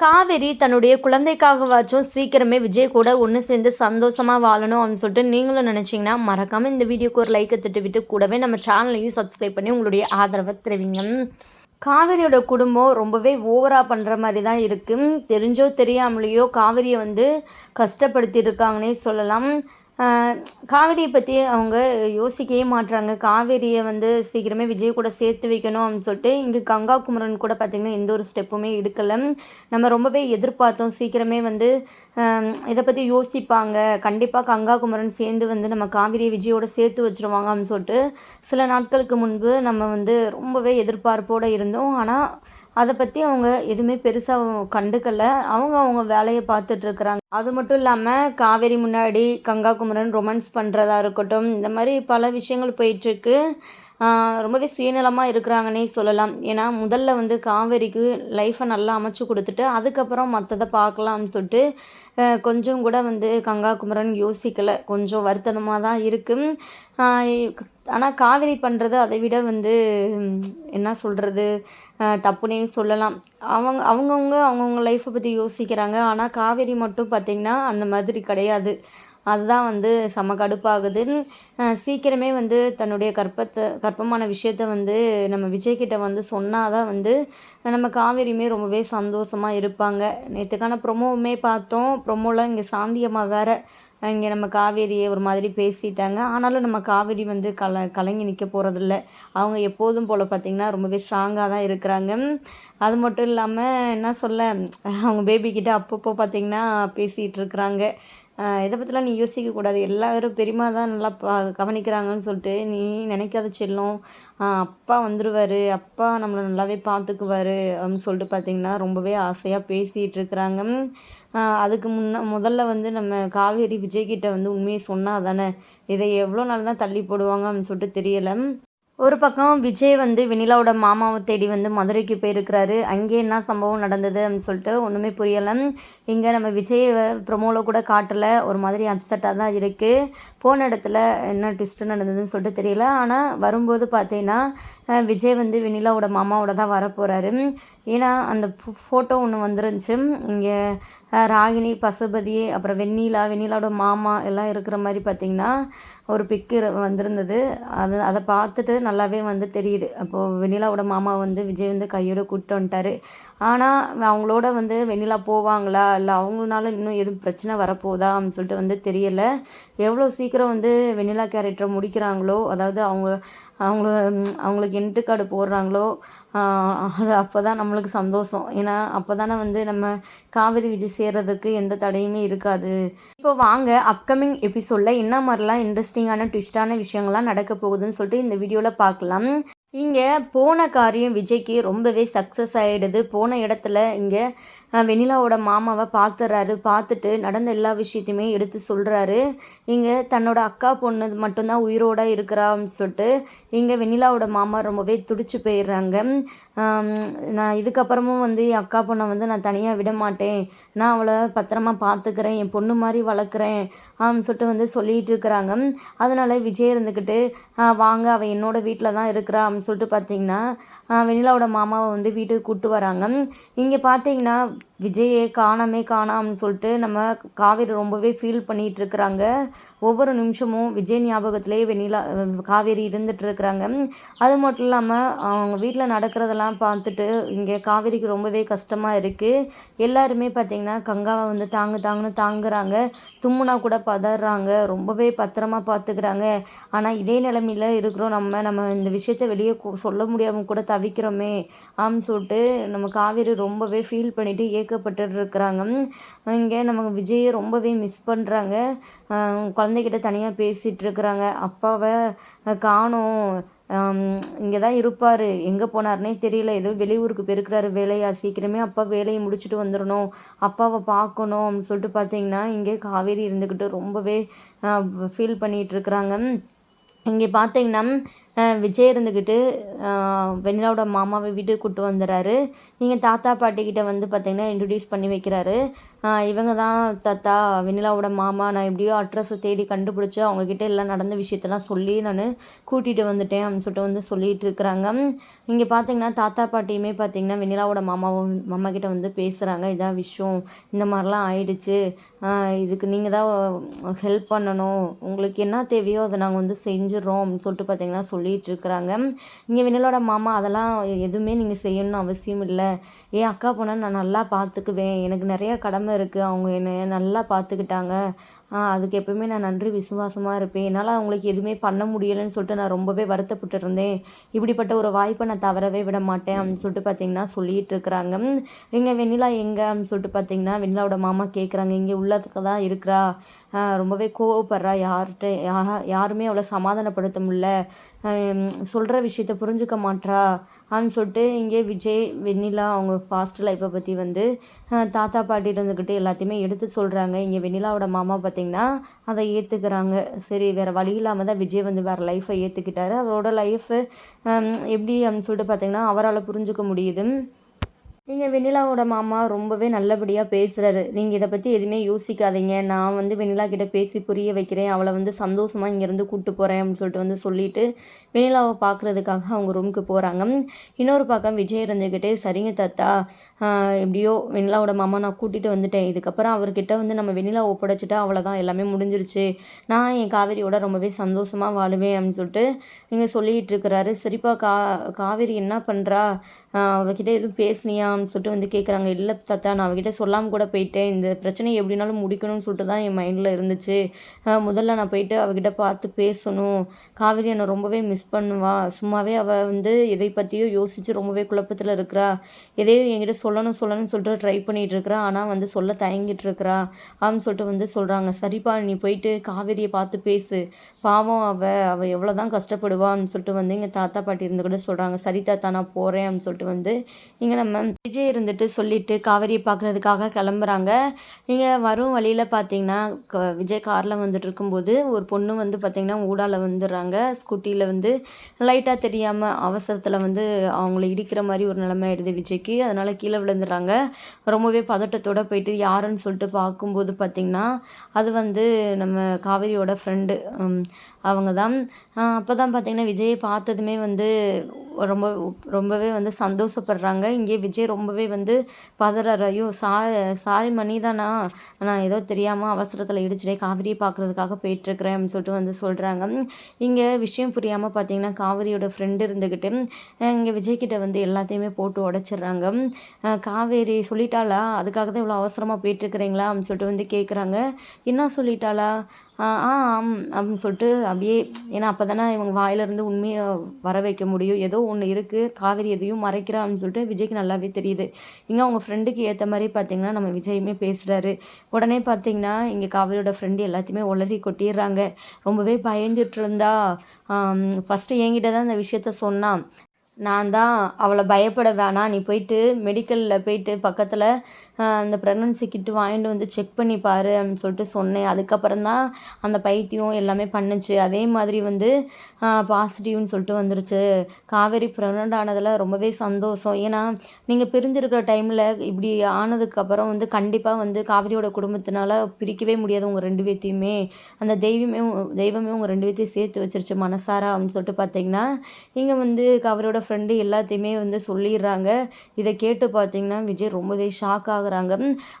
காவேரி தன்னுடைய குழந்தைக்காகவாச்சும் சீக்கிரமே விஜய் கூட ஒன்று சேர்ந்து சந்தோஷமாக வாழணும் அப்படின்னு சொல்லிட்டு நீங்களும் நினச்சிங்கன்னா மறக்காமல் இந்த வீடியோக்கு ஒரு லைக்கை திட்டு விட்டு கூடவே நம்ம சேனலையும் சப்ஸ்கிரைப் பண்ணி உங்களுடைய ஆதரவை தெரிவிங்க. காவேரியோட குடும்பம் ரொம்பவே ஓவராக பண்ணுற மாதிரி தான் இருக்குது தெரிஞ்சோ தெரியாமலேயோ காவேரியை வந்து கஷ்டப்படுத்தியிருக்காங்கன்னே சொல்லலாம். காவேரியை பற்றி அவங்க யோசிக்கவே மாட்றாங்க. காவேரியை வந்து சீக்கிரமே விஜய் கூட சேர்த்து வைக்கணும் அப்படின்னு சொல்லிட்டு இங்கே கங்கா குமரன் கூட பார்த்திங்கன்னா எந்த ஒரு ஸ்டெப்புமே எடுக்கலை. நம்ம ரொம்பவே எதிர்பார்த்தோம். சீக்கிரமே வந்து இதை பற்றி யோசிப்பாங்க. கண்டிப்பாக கங்கா குமரன் சேர்ந்து வந்து நம்ம காவேரியை விஜயோட சேர்த்து வச்சுருவாங்க அப்படின்னு சொல்லிட்டு சில நாட்களுக்கு முன்பு நம்ம வந்து ரொம்பவே எதிர்பார்ப்போடு இருந்தோம். ஆனால் அதை பற்றி அவங்க எதுவுமே பெருசாக கண்டுக்கல. அவங்க அவங்க வேலையை பார்த்துட்ருக்குறாங்க அது மட்டும் இல்லாமல் காவேரி முன்னாடி கங்கா குமரன் ரொமான்ஸ் பண்ணுறதா இருக்கட்டும் இந்த மாதிரி பல விஷயங்கள் போயிட்டுருக்கு. ரொம்பவே சுயநலமாக இருக்கிறாங்கன்னே சொல்லலாம். ஏன்னா முதல்ல வந்து காவேரிக்கு லைஃப்பை நல்லா அமைச்சு கொடுத்துட்டு அதுக்கப்புறம் மற்றதை பார்க்கலாம்னு சொல்லிட்டு கொஞ்சம் கூட வந்து கங்கா குமரன் யோசிக்கலை. கொஞ்சம் வருத்தமாக தான் இருக்குது ஆனால் காவேரி பண்ணுறது அதை விட வந்து என்ன சொல்கிறது தப்புனே சொல்லலாம். அவங்க அவங்கவுங்க அவங்கவுங்க லைஃப்பை பற்றி யோசிக்கிறாங்க. ஆனால் காவேரி மட்டும் பார்த்திங்கன்னா அந்த மாதிரி கிடையாது. அதுதான் வந்து செம கடுப்பாகுது சீக்கிரமே வந்து தன்னுடைய கற்பத்தை கற்பமான விஷயத்த வந்து நம்ம விஜய்கிட்ட வந்து சொன்னால் தான் வந்து நம்ம காவேரியுமே ரொம்பவே சந்தோஷமாக இருப்பாங்க. நேற்றுக்கான ப்ரொமோவுமே பார்த்தோம். ப்ரொமோவில் இங்கே சாந்தியம்மா வேற இங்கே நம்ம காவேரியை ஒரு மாதிரி பேசிட்டாங்க. ஆனாலும் நம்ம காவேரி வந்து கல கலங்கி நிற்க போகிறதில்ல அவங்க எப்போதும் போல் பார்த்திங்கன்னா ரொம்பவே ஸ்ட்ராங்காக தான் இருக்கிறாங்க. அது மட்டும் இல்லாமல் என்ன சொல்ல அவங்க பேபிக்கிட்ட அப்பப்போ பார்த்திங்கன்னா பேசிகிட்டு இருக்கிறாங்க. இதை பற்றிலாம் நீ யோசிக்கக்கூடாது எல்லாரும் பெரியம்மா தான் நல்லா பா கவனிக்கிறாங்கன்னு சொல்லிட்டு நீ நினைக்காத செல்லம். அப்பா வந்துடுவார் அப்பா நம்மளை நல்லாவே பார்த்துக்குவாரு அப்படின்னு சொல்லிட்டு பார்த்தீங்கன்னா ரொம்பவே ஆசையாக பேசிகிட்டு இருக்கிறாங்க. அதுக்கு முன்ன முதல்ல வந்து நம்ம காவேரி விஜய்கிட்ட வந்து உண்மையை சொன்னால் தானே இதை எவ்வளோ நாள் தான் தள்ளி போடுவாங்க அப்படின்னு சொல்லிட்டு தெரியலை. ஒரு பக்கம் விஜய் வந்து வெண்ணிலாவோட மாமாவை தேடி வந்து மதுரைக்கு போயிருக்கிறாரு. அங்கே என்ன சம்பவம் நடந்தது அப்படின்னு சொல்லிட்டு ஒன்றுமே புரியலை. இங்கே நம்ம விஜய் ப்ரொமோவில் கூட காட்டலை. ஒரு மாதிரி அப்செட்டாக தான் இருக்குது போன இடத்துல என்ன ட்விஸ்ட்டு நடந்ததுன்னு சொல்லிட்டு தெரியல. ஆனால் வரும்போது பார்த்தீங்கன்னா விஜய் வந்து வெண்ணிலாவோட மாமாவோட தான் வரப்போகிறாரு ஏன்னா அந்த ஃபோட்டோ ஒன்று வந்துருந்துச்சு. இங்கே ராகினி பசுபதி அப்புறம் வெண்ணிலா வெண்ணிலாவோட மாமா எல்லாம் இருக்கிற மாதிரி பார்த்திங்கன்னா ஒரு பிக்கு வந்திருந்தது. அது அதை பார்த்துட்டு நல்லாவே வந்து தெரியுது. அப்போது வெண்ணிலாவோட மாமா வந்து விஜய் வந்து கையோட கூப்பிட்டு வந்துட்டாரு. ஆனால் அவங்களோட வந்து வெண்ணிலா போவாங்களா? இல்லை அவங்களால இன்னும் எதுவும் பிரச்சனை வரப்போதா? அப்படின்னு சொல்லிட்டு வந்து தெரியலை. எவ்வளோ சீக்கிரம் வந்து வெண்ணிலா கேரக்டரை முடிக்கிறாங்களோ அதாவது அவங்க அவங்கள அவங்களுக்கு என்ட்டு கார்டு போடுறாங்களோ அது அப்போ தான் நம்மளுக்கு சந்தோஷம். ஏன்னா அப்போ தானே வந்து நம்ம காவிரி விஜய் சேர்கிறதுக்கு எந்த தடையுமே இருக்காது. இப்போ வாங்க அப்கமிங் எபிசோடில் என்ன மாதிரிலாம் இன்ட்ரெஸ்டிங்கான ட்விஸ்டான விஷயங்கள்லாம் நடக்க போகுதுன்னு சொல்லிட்டு இந்த வீடியோவில் பார்க்கலாம். இங்கே போன காரியம் விஜய்க்கு ரொம்பவே சக்ஸஸ் ஆகிடுது போன இடத்துல இங்கே வெனிலாவோட வெண்ணிலாவோட மாமாவை பார்த்துறாரு பார்த்துட்டு நடந்த எல்லா விஷயத்தையுமே எடுத்து சொல்கிறாரு இங்கே தன்னோட அக்கா பொண்ணு மட்டும்தான் உயிரோட இருக்கிறான்னு சொல்லிட்டு இங்கே வெனிலாவோட மாமா ரொம்பவே துடிச்சு போயிடுறாங்க. நான் இதுக்கப்புறமும் வந்து என் அக்கா பொண்ணை வந்து நான் தனியாக விட மாட்டேன். நான் அவளை பத்திரமா பார்த்துக்கிறேன் என் பொண்ணு மாதிரி வளர்க்குறேன் அப்படின்னு சொல்லிட்டு வந்து சொல்லிகிட்டு இருக்கிறாங்க. அதனால் விஜய் இருந்துக்கிட்டு வாங்க அவள் என்னோட வீட்டில் தான் இருக்கிறா அப்படின்னு சொல்லிட்டு பார்த்தீங்கன்னா வெண்ணிலாவோட மாமாவை வந்து வீட்டுக்கு கூப்பிட்டு வராங்க. இங்கே பார்த்தீங்கன்னா விஜயே காணாமே காணாம்னு சொல்லிட்டு நம்ம காவேரி ரொம்பவே ஃபீல் பண்ணிகிட்டு இருக்கிறாங்க. ஒவ்வொரு நிமிஷமும் விஜய் ஞாபகத்திலே வெண்ணிலா காவேரி இருந்துட்டு இருக்கிறாங்க. அது மட்டும் இல்லாமல் அவங்க வீட்டில் நடக்கிறதெல்லாம் பார்த்துட்டு இங்கே காவேரிக்கு ரொம்பவே கஷ்டமாக இருக்குது எல்லாருமே பார்த்திங்கன்னா கங்காவை வந்து தாங்கு தாங்குன்னு தாங்குறாங்க. தும்முனா கூட பதறாங்க. ரொம்பவே பத்திரமா பார்த்துக்கிறாங்க. ஆனால் இதே நிலமையில இருக்கிறோம் நம்ம நம்ம இந்த விஷயத்த வெளியே கு- சொல்ல முடியாமல் கூட தவிக்கிறோமே அப்படின்னு சொல்லிட்டு நம்ம காவேரி ரொம்பவே ஃபீல் பண்ணிட்டு ஏக்கப்பட்டு இருக்கிறாங்க இங்கே நம்ம விஜயை ரொம்பவே மிஸ் பண்ணுறாங்க குழந்தைகிட்ட தனியாக பேசிகிட்டு இருக்கிறாங்க அப்பாவை காணும் காணோம். இங்கே தான் இருப்பார். எங்கே போனார்னே தெரியல. ஏதோ வெளியூருக்கு பெருக்கிறாரு வேலையா. சீக்கிரமே அப்பா வேலையை முடிச்சுட்டு வந்துடணும். அப்பாவை பார்க்கணும் அப்படின்னு சொல்லிட்டு பார்த்தீங்கன்னா இங்கே காவேரி இருந்துக்கிட்டு ரொம்பவே ஃபீல் பண்ணிகிட்டு இருக்கிறாங்க இங்கே பார்த்தீங்கன்னா விஜய் இருந்துக்கிட்டு வெண்ணிலாவோட மாமாவை வீட்டுக்கு கூப்பிட்டு வந்துடுறாரு நீங்கள் தாத்தா பாட்டிக்கிட்ட வந்து பார்த்திங்கன்னா இன்ட்ரடியூஸ் பண்ணி வைக்கிறாரு. இவங்க தான் தாத்தா வெண்ணிலாவோட மாமா நான் எப்படியோ அட்ரஸை தேடி கண்டுபிடிச்சி அவங்கக்கிட்ட எல்லாம் நடந்த விஷயத்தெல்லாம் சொல்லி நான் கூட்டிகிட்டு வந்துட்டேன் அப்படின்னு சொல்லிட்டு வந்து சொல்லிட்டு இருக்கிறாங்க. இங்கே பார்த்தீங்கன்னா தாத்தா பாட்டியுமே பார்த்தீங்கன்னா வெண்ணிலாவோட மாமாவும் மாமா கிட்ட வந்து பேசுகிறாங்க இதான் விஷயம். இந்த மாதிரிலாம் ஆயிடுச்சு. இதுக்கு நீங்கள் தான் ஹெல்ப் பண்ணணும். உங்களுக்கு என்ன தேவையோ அதை நாங்கள் வந்து செஞ்சிடறோம் அப்படின்னு சொல்லிட்டு பார்த்தீங்கன்னா சொல்லிட்டு இருக்கிறாங்க. இங்கே வெண்ணிலாவோட மாமா அதெல்லாம் எதுவுமே நீங்கள் செய்யணும்னு அவசியம் இல்லை. ஏன் அக்கா போனால் நான் நல்லா பார்த்துக்குவேன் எனக்கு நிறையா கடமை இருக்குது அவங்க என்னை நல்லா பார்த்துக்கிட்டாங்க அதுக்கு எப்பவுமே நான் நன்றி விசுவாசமாக இருப்பேன். என்னால் அவங்களுக்கு எதுவுமே பண்ண முடியலைன்னு சொல்லிட்டு நான் ரொம்பவே வருத்தப்பட்டு இருந்தேன் இப்படிப்பட்ட ஒரு வாய்ப்பை நான் தவறவே விட மாட்டேன் அப்படின்னு சொல்லிட்டு பார்த்தீங்கன்னா சொல்லிட்டு இருக்கிறாங்க. இங்கே வெண்ணிலா எங்கே அப்படின்னு சொல்லிட்டு பார்த்தீங்கன்னா வெண்ணிலாவோட மாமா கேட்குறாங்க இங்கே உள்ளதுக்கு தான் இருக்கிறா. ரொம்பவே கோவப்படுறா. யார்கிட்ட யா யாருமே அவளை சமாதானப்படுத்த முடியல. சொல்கிற விஷயத்த புரிஞ்சுக்க மாட்றா அப்படின்னு சொல்லிட்டு இங்கே விஜய் வெண்ணிலா அவங்க ஃபாஸ்ட் லைஃப்பை பற்றி வந்து தாத்தா பாட்டி இருந்துக்கிட்டு எல்லாத்தையுமே எடுத்து சொல்கிறாங்க இங்கே வெண்ணிலாவோட மாமா பார்த்திங்கன்னா அதை ஏற்றுக்கிறாங்க சரி வேறு வழி இல்லாமல் தான் விஜய் வந்து வேறு லைஃப்பை ஏற்றுக்கிட்டாரு அவரோட லைஃபு எப்படி அப்படின்னு சொல்லிட்டு பார்த்திங்கன்னா அவரால் புரிஞ்சுக்க முடியுது. இங்கே வெண்ணிலாவோட மாமா ரொம்பவே நல்லபடியாக பேசுகிறாரு நீங்கள் இதை பற்றி எதுவுமே யோசிக்காதீங்க. நான் வந்து வெண்ணிலா கிட்டே பேசி புரிய வைக்கிறேன். அவளை வந்து சந்தோஷமாக இங்கேருந்து கூப்பிட்டு போகிறேன் அப்படின்னு சொல்லிட்டு வந்து சொல்லிட்டு வெண்ணிலாவை பார்க்குறதுக்காக அவங்க ரூமுக்கு போகிறாங்க இன்னொரு பக்கம் விஜய் இருந்துக்கிட்டே சரிங்க தாத்தா எப்படியோ வெண்ணிலாவோட மாமா நான் கூட்டிகிட்டு வந்துட்டேன். இதுக்கப்புறம் அவர்கிட்ட வந்து நம்ம வெண்ணிலா ஒப்படைச்சிட்டா அவ்வளோதான் எல்லாமே முடிஞ்சிருச்சு. நான் என் காவேரியோட ரொம்பவே சந்தோஷமாக வாழுவேன் அப்படின்னு சொல்லிட்டு இங்கே சொல்லிகிட்டு இருக்கிறாரு. சரிப்பா கா காவேரி என்ன பண்ணுறா அவகிட்ட எதுவும் பேசுனியான்னு சொல்லிட்டு வந்து கேட்குறாங்க இல்லை தாத்தா நான் அவகிட்ட சொல்லாமல் கூட போயிட்டேன். இந்த பிரச்சனையை எப்படினாலும் முடிக்கணும்னு சொல்லிட்டு தான் என் மைண்டில் இருந்துச்சு. முதல்ல நான் போயிட்டு அவகிட்ட பார்த்து பேசணும். காவேரி என்னை ரொம்பவே மிஸ் பண்ணுவா. சும்மாவே அவள் வந்து எதை பற்றியோ யோசித்து ரொம்பவே குழப்பத்தில் இருக்கிறா. எதையோ என்கிட்ட சொல்லணும் சொல்லணும்னு சொல்லிட்டு ட்ரை பண்ணிகிட்டு இருக்கிறா. ஆனால் வந்து சொல்ல தயங்கிட்டு இருக்கிறா. அப்படின்னு சொல்லிட்டு வந்து சொல்கிறாங்க சரிப்பா நீ போயிட்டு காவேரியை பார்த்து பேசு. பாவம் அவள் அவள் எவ்வளோ தான் கஷ்டப்படுவான்னு சொல்லிட்டு வந்து எங்கள் தாத்தா பாட்டி இருந்து கூட சொல்கிறாங்க சரி தாத்தா நான் போகிறேன் அப்படின்னு சொல்லிட்டு வந்து இங்கே நம்ம விஜய் இருந்துட்டு சொல்லிட்டு காவேரியை பார்க்குறதுக்காக கிளம்புறாங்க. நீங்கள் வரும் வழியில் பார்த்தீங்கன்னா க- விஜய் காரில் வந்துட்டு இருக்கும்போது ஒரு பொண்ணு வந்து பார்த்தீங்கன்னா ஊடால வந்துடுறாங்க. ஸ்கூட்டியில் வந்து லைட்டாக தெரியாமல் அவசரத்தில் வந்து அவங்கள இடிக்கிற மாதிரி ஒரு நிலைமை ஆயிடுது விஜய்க்கு. அதனால் கீழே விழுந்துடுறாங்க. ரொம்பவே பதட்டத்தோட போயிட்டு யாருன்னு சொல்லிட்டு பார்க்கும்போது பார்த்தீங்கன்னா அது வந்து நம்ம காவேரியோட ஃப்ரெண்டு அவங்க தான் அப்போ தான் பார்த்தீங்கன்னா விஜயை பார்த்ததுமே வந்து ரொம்ப ரொம்பவே வந்து சந்தோஷப்படுறாங்க. இங்கே விஜய் ரொம்பவே வந்து பதறாரு. ஐயோ சா சாரி மணி தானா? நான் ஏதோ தெரியாமல் அவசரத்தில் இடிச்சிட்டே காவிரியை பார்க்குறதுக்காக போயிட்டுருக்கிறேன் அப்படின்னு சொல்லிட்டு வந்து சொல்கிறாங்க இங்கே விஷயம் புரியாமல் பார்த்தீங்கன்னா காவிரியோட ஃப்ரெண்டு இருந்துக்கிட்டு இங்கே விஜய்கிட்ட வந்து எல்லாத்தையுமே போட்டு உடச்சிட்றாங்க. காவேரி சொல்லிட்டாளா? அதுக்காக தான் இவ்வளோ அவசரமாக போயிட்டுருக்குறீங்களா? அப்படின்னு சொல்லிட்டு வந்து கேட்குறாங்க என்ன சொல்லிட்டாளா? ஆ ஆம் அப்படின்னு சொல்லிட்டு அப்படியே ஏன்னா அப்போ தானே இவங்க வாயிலிருந்து உண்மையை வர வைக்க முடியும். ஏதோ ஒன்று இருக்குது காவேரி எதையும் மறைக்கிறா அப்படின்னு சொல்லிட்டு விஜய்க்கு நல்லாவே தெரியுது. இங்கே அவங்க ஃப்ரெண்டுக்கு ஏற்ற மாதிரி பார்த்தீங்கன்னா நம்ம விஜயுமே பேசுகிறாரு உடனே பார்த்தீங்கன்னா இங்கே காவேரியோட ஃப்ரெண்டு எல்லாத்தையுமே உளறி கொட்டிடுறாங்க. ரொம்பவே பயந்துட்டு இருந்தா ஃபஸ்ட்டு என்கிட்ட தான் இந்த விஷயத்த சொன்னான். நான் தான் அவளை பயப்பட வேணாம் நீ போயிட்டு மெடிக்கலில் போயிட்டு பக்கத்தில் அந்த ப்ரெக்னன்சி கிட்டு வாங்கிட்டு வந்து செக் பண்ணி பாரு அப்படின்னு சொல்லிட்டு சொன்னேன். அதுக்கப்புறம் தான் அந்த பைத்தியம் எல்லாமே பண்ணுச்சு. அதே மாதிரி வந்து பாசிட்டிவ்னு சொல்லிட்டு வந்துருச்சு. காவேரி ப்ரெக்னென்ட் ஆனதில் ரொம்பவே சந்தோஷம். ஏன்னா நீங்கள் பிரிஞ்சிருக்கிற டைமில் இப்படி ஆனதுக்கப்புறம் வந்து கண்டிப்பாக வந்து காவேரியோட குடும்பத்தினால பிரிக்கவே முடியாது உங்கள் ரெண்டு பேர்த்தையுமே அந்த தெய்வமே தெய்வமே உங்கள் ரெண்டு பேர்த்தையும் சேர்த்து வச்சிருச்சு மனசாரா அப்படின்னு சொல்லிட்டு பார்த்தீங்கன்னா இங்கே வந்து காவேரியோட ஃப்ரெண்டு எல்லாத்தையுமே வந்து சொல்லிடுறாங்க. இதை கேட்டு பார்த்தீங்கன்னா விஜய் ரொம்பவே ஷாக் ஆகுறாங்க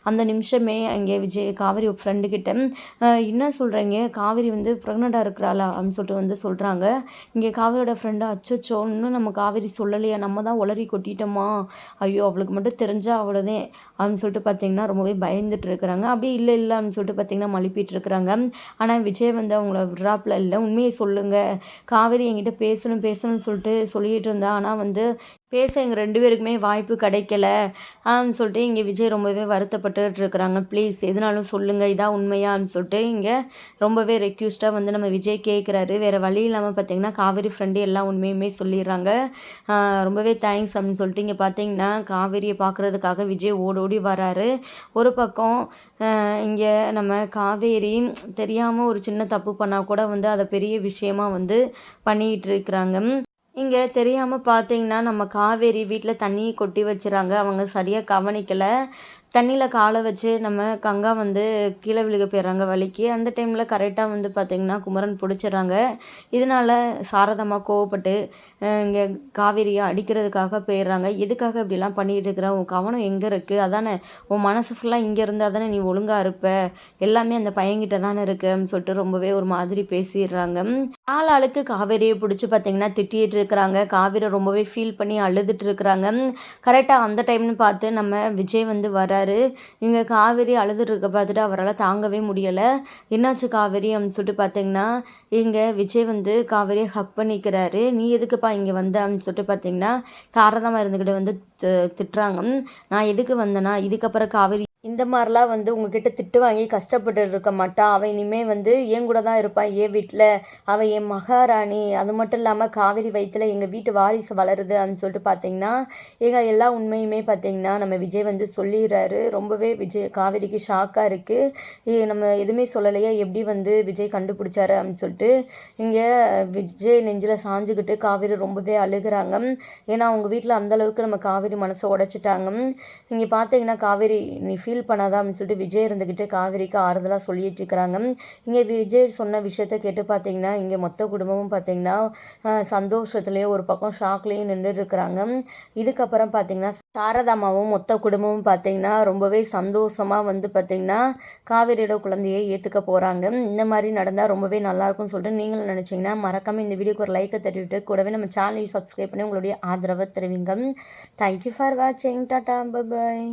அந்த நிமிஷமே அங்கே விஜய் காவேரி ஃப்ரெண்டு கிட்ட என்ன சொல்கிறீங்க காவேரி வந்து ப்ரெக்னெண்ட்டாக இருக்கிறாளா? அப்படின்னு சொல்லிட்டு வந்து சொல்கிறாங்க இங்கே காவேரியோட ஃப்ரெண்டு அச்சோச்சோ இன்னும் நம்ம காவேரி சொல்லலையா? நம்ம தான் உளறி கொட்டிட்டோமா? ஐயோ அவளுக்கு மட்டும் தெரிஞ்சா அவ்வளோதான் அப்படின்னு சொல்லிட்டு பார்த்தீங்கன்னா ரொம்பவே பயந்துட்டு இருக்கிறாங்க. அப்படியே இல்லை இல்லை அப்படின்னு சொல்லிட்டு பார்த்தீங்கன்னா மழுப்பிட்டு இருக்கிறாங்க. ஆனால் விஜய் வந்து அவங்கள விட்றாப்புல இல்லை உண்மையை சொல்லுங்கள் காவேரி என்கிட்ட பேசணும் பேசணும்னு சொல்லிட்டு சொல்லிட்டு இருந்தா ஆனால் வந்து பேச எங்கள் ரெண்டு பேருக்குமே வாய்ப்பு கிடைக்கல. ஆன்னு சொல்லிட்டு இங்கே விஜய் ரொம்பவே வருத்தப்பட்டுட்டு இருக்கிறாங்க. ப்ளீஸ் எதுனாலும் சொல்லுங்கள் இதான் உண்மையான்னு சொல்லிட்டு இங்கே ரொம்பவே ரெக்யூஸ்டாக வந்து நம்ம விஜய் கேட்குறாரு வேறு வழி இல்லாமல் பார்த்தீங்கன்னா காவேரி ஃப்ரெண்டு எல்லா உண்மையுமே சொல்லிடுறாங்க. ரொம்பவே தேங்க்ஸ் அப்படின்னு சொல்லிட்டு இங்கே பார்த்தீங்கன்னா காவேரியை பார்க்குறதுக்காக விஜய் ஓடோடி வராரு. ஒரு பக்கம் இங்கே நம்ம காவேரி தெரியாமல் ஒரு சின்ன தப்பு பண்ணால் கூட வந்து அதை பெரிய விஷயமா வந்து பண்ணிகிட்டு இருக்கிறாங்க. இங்கே தெரியாமல் பார்த்தீங்கன்னா நம்ம காவேரி வீட்டில் தண்ணியை கொட்டி வச்சுறாங்க. அவங்க சரியாக கவனிக்கலை. தண்ணியில் காலை வச்சு நம்ம கங்கா வந்து கீழே விழுக போயிடுறாங்க வலிக்கு. அந்த டைமில் கரெக்டாக வந்து பார்த்திங்கன்னா குமரன் பிடிச்சிடுறாங்க இதனால் சாரதமாக கோவப்பட்டு இங்கே காவேரியை அடிக்கிறதுக்காக போயிடுறாங்க எதுக்காக இப்படிலாம் பண்ணிகிட்டு இருக்கிற? உன் கவனம் எங்கே இருக்குது அதானே உன் மனசு ஃபுல்லாக இங்கே இருந்தால் தானே நீ ஒழுங்காக இருப்ப? எல்லாமே அந்த பையன்கிட்ட தானே இருக்குன்னு சொல்லிட்டு ரொம்பவே ஒரு மாதிரி பேசிடுறாங்க. ஆள் ஆளுக்கு காவேரியை பிடிச்சி பார்த்திங்கன்னா திட்டிகிட்டு இருக்கிறாங்க. காவேரி ரொம்பவே ஃபீல் பண்ணி அழுதுட்டு இருக்கிறாங்க. கரெக்டாக அந்த டைம்னு பார்த்து நம்ம விஜய் வந்து வர வராரு இங்கே காவேரி அழுதுட்டுருக்க பார்த்துட்டு அவரால் தாங்கவே முடியலை. என்னாச்சு காவேரி அப்படின்னு சொல்லிட்டு பார்த்தீங்கன்னா இங்கே விஜய் வந்து காவேரியை ஹக் பண்ணிக்கிறாரு. நீ எதுக்குப்பா இங்கே வந்த அப்படின்னு சொல்லிட்டு பார்த்தீங்கன்னா சாரதமாக இருந்துக்கிட்டு வந்து திட்டுறாங்க. நான் எதுக்கு வந்தேன்னா இதுக்கப்புறம் காவேரி இந்த மாதிரிலாம் வந்து உங்ககிட்ட திட்டு வாங்கி கஷ்டப்பட்டு இருக்க மாட்டா. அவள் இனிமேல் வந்து என் கூட தான் இருப்பாள் என் வீட்டில் அவள் என் மகாராணி. அது மட்டும் இல்லாமல் காவேரி வயிற்றுல எங்கள் வீட்டு வாரிசு வளருது அப்படின்னு சொல்லிட்டு பார்த்தீங்கன்னா எங்கள் எல்லா உண்மையுமே பார்த்தீங்கன்னா நம்ம விஜய் வந்து சொல்லிடுறாரு. ரொம்பவே விஜய் காவேரிக்கு ஷாக்காக இருக்குது நம்ம எதுவுமே சொல்லலையா. எப்படி வந்து விஜய் கண்டுபிடிச்சாரு அப்படின்னு சொல்லிட்டு இங்கே விஜய் நெஞ்சில் சாஞ்சுக்கிட்டு காவேரி ரொம்பவே அழுகிறாங்க. ஏன்னா அவங்க வீட்டில் அந்தளவுக்கு நம்ம காவேரி மனசை உடைச்சிட்டாங்க. இங்கே பார்த்தீங்கன்னா காவேரி நீ ஃபீல் பண்ணாதா அப்படின்னு சொல்லிட்டு விஜய் இருந்துக்கிட்டு காவேரிக்கு ஆறுதலாக சொல்லிட்டு இருக்கிறாங்க. இங்கே விஜய் சொன்ன விஷயத்த கேட்டு பார்த்தீங்கன்னா இங்கே மொத்த குடும்பமும் பார்த்தீங்கன்னா சந்தோஷத்துலேயும் ஒரு பக்கம் ஷாக்லேயும் நின்று இருக்கிறாங்க. இதுக்கப்புறம் பார்த்தீங்கன்னா சாரதாமாவும் மொத்த குடும்பமும் பார்த்தீங்கன்னா ரொம்பவே சந்தோஷமாக வந்து பார்த்தீங்கன்னா காவேரியோட குழந்தையை ஏற்றுக்க போகிறாங்க இந்த மாதிரி நடந்தால் ரொம்பவே நல்லாயிருக்கும்னு சொல்லிட்டு நீங்களும் நினச்சிங்கன்னா மறக்காமல் இந்த வீடியோக்கு ஒரு லைக்கை தட்டிவிட்டு கூடவே நம்ம சேனலையும் சப்ஸ்கிரைப் பண்ணி உங்களுடைய ஆதரவை தெரிவிங்க. தேங்க்யூ ஃபார் வாட்சிங் டாட்டா பாய்